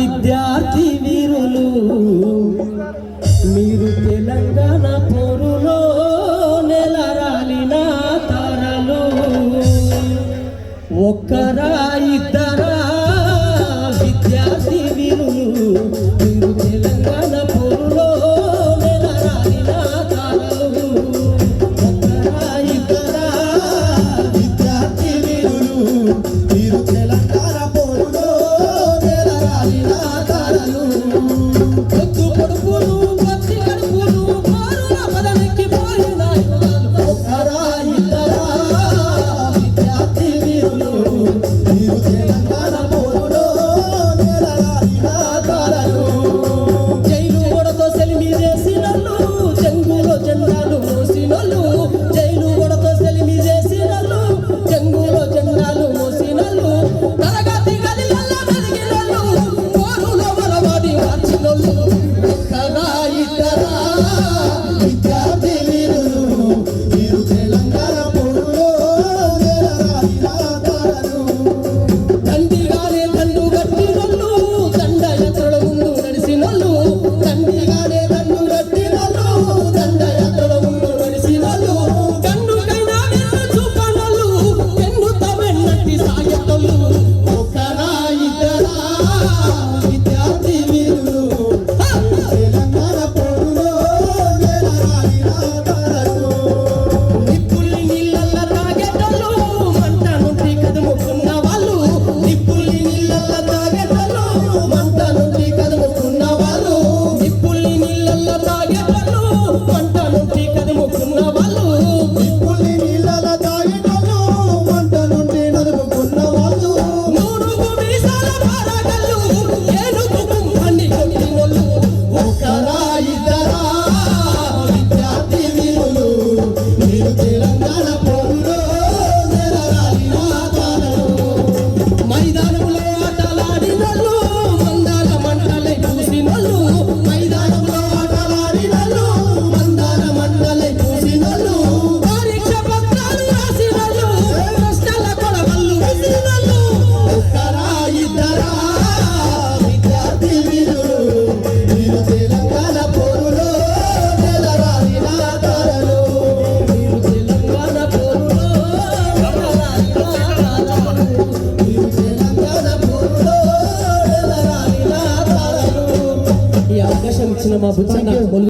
విద్యార్థి వీరులు. మీరు తెలంగాణ పోరులో నెలరాలిన తరలు. ఒక్కరా ఇద్దరు Yeah. தட்சிணமா புச்சனா